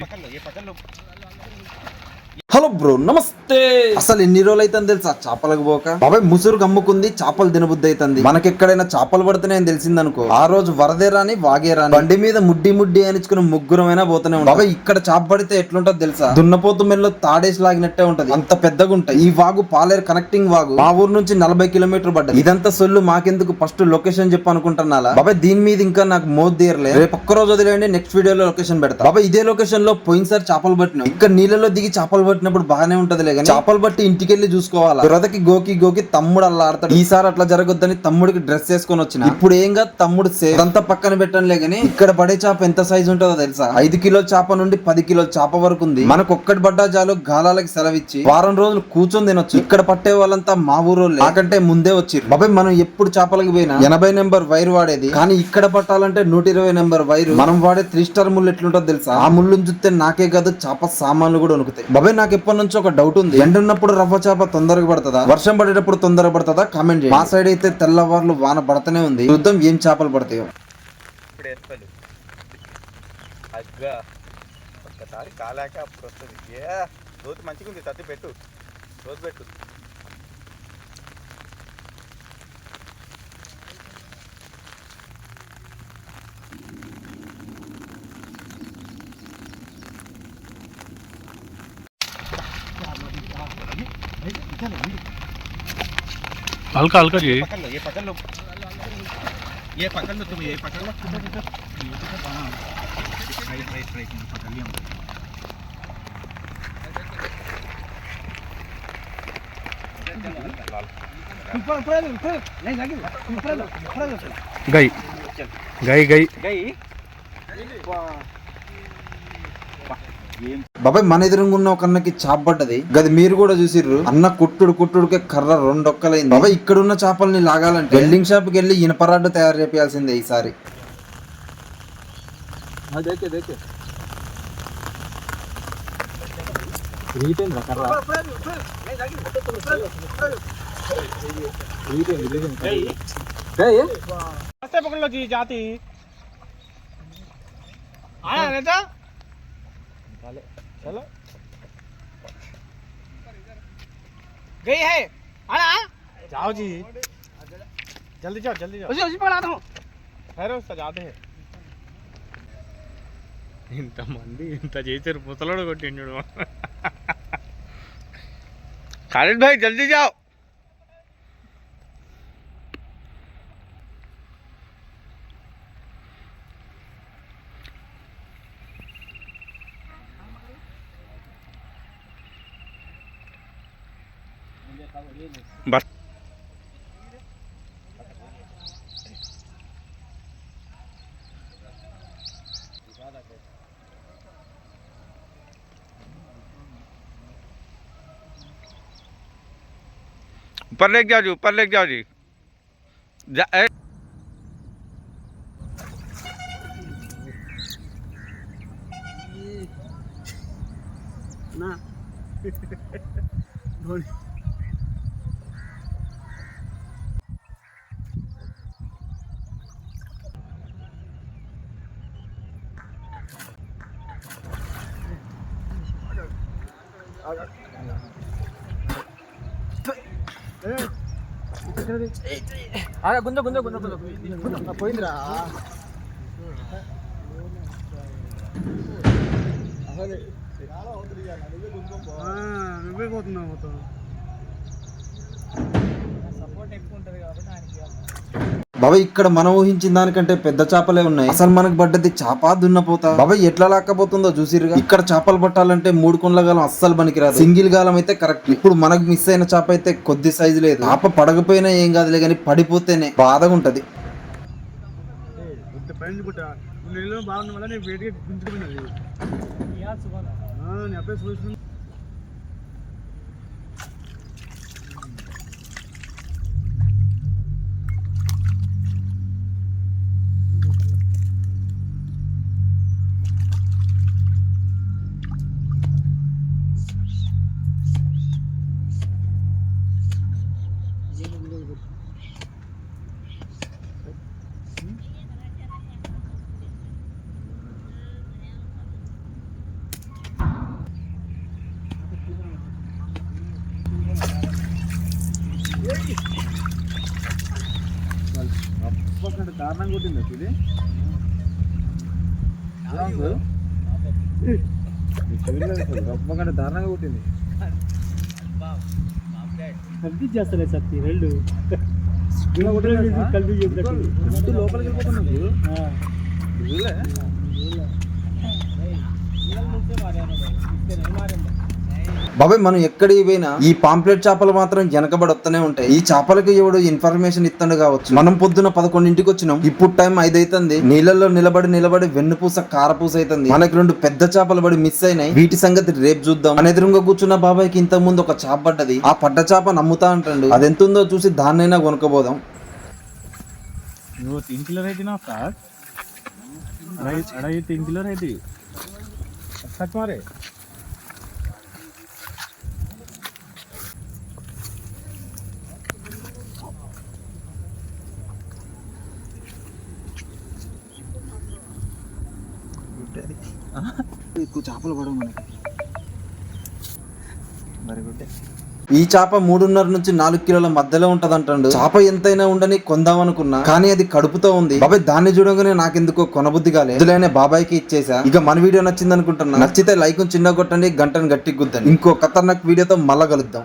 పక్కన పక్కన hello bro నమస్తే. అసలు ఎన్ని రోజులు అయితే తెలుసా? చేపలకు పోక. బాబాయ్ ముసురు గమ్ముకుంది చేపలు తినబుద్ధి అవుతుంది మనకెక్కడైనా చేపలు పడితేనే తెలిసింది తెలిసిందనుకో. ఆ రోజు వరదే రాని వాగే రాని. బండి మీద ముడ్డి ముడ్డి అనిచుకుని ముగ్గురమైనా పోతూనే ఉంటాం. బాబాయ్ ఇక్కడ చేప పడితే ఎట్లుంటది తెలుసా? దున్నపోతు మెల్లో తాడేసి లాగినట్టే ఉంటది. అంత పెద్దగా ఉంటాయి ఈ వాగు పాలేరు కనెక్టింగ్ వాగు. మా ఊరు నుంచి నలభై కిలోమీటర్ పడ్డది. ఇదంతా సొల్లు మాకెందుకు? ఫస్ట్ లొకేషన్ చెప్పనుకుంటున్నా బాబాయ్ దీని మీద ఇంకా నాకు మోద్ తీరలే. రేపు ఒక్క రోజు వదిలేయండి నెక్స్ట్ వీడియోలో లొకేషన్ పెడతా. బాబాయ్ ఇదే లొకేషన్లో పోయినసారి చేపలు పట్టినాం. ఇక్కడ నీళ్ళలో దిగి చేపలు పట్టినప్పుడు బాగానే ఉంటదిలే కానీ చేపలు పట్టి ఇంటికి వెళ్ళి చూసుకోవాలా? బ్రదకి గోకి గోకి తమ్ముడు అలా ఆడతాడు ఈసారి అట్లా జరగొద్దని తమ్ముడికి డ్రెస్ వేసుకొని వచ్చిన. ఇప్పుడు ఏం కాదు తమ్ముడు సేఫ్. అంతా పక్కన పెట్టనులే కానీ ఇక్కడ పడే చేప ఎంత సైజు ఉంటుందో తెలుసా? ఐదు కిలో చేప నుండి పది కిలో చేప వరకు ఉంది. మనకు ఒక్కటి పడ్డా చాలు గాలాలకి సెలవిచ్చి వారం రోజులు కూర్చొని తినొచ్చు. ఇక్కడ పట్టే వాళ్ళంతా మా ఊరు నాకంటే ముందే వచ్చి బాబాయ్ మనం ఎప్పుడు చేపలకు పోయినా ఎనభై నెంబర్ వైర్ వాడేది. కానీ ఇక్కడ పట్టాలంటే నూట ఇరవై నెంబర్ వైర్. మనం వాడే త్రీ స్టార్ ముళ్ళు ఎట్లుంటుందో తెలుసా? ఆ ముళ్ళుని చూస్తే నాకే కాదు చేప సామాన్లు కూడా వణుకుతాయి. బాబాయ్ నాకు ఎప్పటి నుంచి ఒక డౌట్ ఉంది. ఎండ ఉన్నప్పుడు రవ్వ చేప తొందరగా పడుతుందా? వర్షం పడేటప్పుడు తొందరగా పడుతుందా? కామెంట్ చేయండి. మా సైడ్ అయితే తెల్లవార్లు వాన పడతానే ఉంది. చూద్దాం ఏం చేపలు పడతాయో? ఒక్కసారి కాలాక అప్పుడు వస్తుంది. ఏ రోజు మంచిగా ఉంది సర్ది పెట్టు. రోజు పెట్టు. हल्का हल्का जी। ये पकड़ लो ये पकड़ लो। ये पकड़ लो तुम ये पकड़ लो। राइट राइट राइट पकड़ लिया हमने। गई। गई गई। गई? బాబాయ్ మన ఎదురుగా ఉన్న ఒక అన్నకి చేప పడ్డది గది మీరు కూడా చూసిర్రు అన్న కుట్టుడు కుట్టుడుకే కర్ర రెండొక్కలైంది బాబాయ్ ఇక్కడ ఉన్న చేపల్ని లాగాలంటే వెల్డింగ్ షాప్ కి వెళ్ళి ఇనపరాడ్డు తయారు చేయాల్సిందే ఈసారి रास्ते पकड़ लो जी जाती आया रहता ચાલે ચલો ગઈ હે હા જાઓ જી जल्दी जाओ जल्दी जाओ उसे उसी पकड़ाता हूँ खैर सजाते हैं ఇంత మంది ఇంత చేశారు ముసలాడు కొట్టిండు ఖాళీ భాయ్ జల్దీ జావ్ बस ऊपर लेके जाओ जी ऊपर लेके जाओ जी। जा, ए, గుంజ గుంజ గుంజ గుంజ. పోయిందిరా. నువ్వే పోతున్నావు మొత్తం. సపోర్ట్ ఎక్కువ ఉంటుంది కాబట్టి బాబాయ్ ఇక్కడ మనం ఊహించిన దానికంటే పెద్ద చేపలే ఉన్నాయి. అసలు మనకు పడ్డది చేప దున్నపోతా. బాబాయ్ ఎట్లా లాక్కపోతుందో చూసిరుగా ఇక్కడ చేపలు పట్టాలంటే మూడు కొండ్ల గాలం అస్సలు పనికిరాదు. సింగిల్ గాలం అయితే కరెక్ట్. ఇప్పుడు మనకు మిస్ అయిన చేప అయితే కొద్ది సైజు లేదు. చేప పడకపోయినా ఏం కాదులే కానీ పడిపోతేనే బాధగా ఉంటది. నీళ్ళు బాగున్న వల్ల నేను వేడిగా గుంజుకున్నది అప్పకంటే కారణం కొట్టింది ఇది అప్పకంటే దారుణంగా కొట్టింది కలిపి చేస్తలే సత్తి రెండు కలిపి చేసినట్టు లోపలికి వెళ్ళిపోతున్నావు బాబాయ్ మనం ఎక్కడికి పోయినా ఈ పాంప్లెట్ చేపలు మాత్రం వెనకబడి వస్తూనే ఉంటాయి. ఈ చేపలకి ఎవడు ఇన్ఫర్మేషన్ ఇస్తాడు కావచ్చు. మనం పొద్దున పదకొండింటికి వచ్చినాం. ఇప్పుడు టైం ఐదైతుంది. నీళ్ళల్లో నిలబడి నిలబడి వెన్నుపూస కారపూస అవుతుంది మనకి రెండు పెద్ద చేపలు పడి మిస్ అయినాయి. వీటి సంగతి రేపు చూద్దాం. మన ఎదురుగా కూర్చున్న బాబాయ్కి ఇంత ముందు ఒక చేప పడ్డది. ఆ పడ్డ చేప నమ్ముతా అంటాడు. అది ఎంత ఉందో చూసి దాన్నైనా కొనుక్కోబోదాం. నువ్వు తిన్ కిలో అడవి తిన్ కిలో రైతు సక్మారే అది. ఎక్కువ చేపలు పడవు మనకి. గుడ్ ఈ చేప మూడున్నర నుంచి నాలుగు కిలోల మధ్యలో ఉంటదంటాడు. చేప ఎంతైనా ఉండని కొందాం అనుకున్నా కానీ అది కడుపుతో ఉంది. బాబాయ్ దాన్ని చూడగానే నాకెందుకో కొనబుద్ధి కాలే. బాబాయ్కి ఇచ్చేసా. ఇక మన వీడియో నచ్చింది అనుకుంటున్నా నచ్చితే లైక్ చిన్న కొట్టండి గంటను గట్టి గుద్దండి ఇంకో ఖతర్నాక్ వీడియోతో మళ్ళా కలుద్దాం.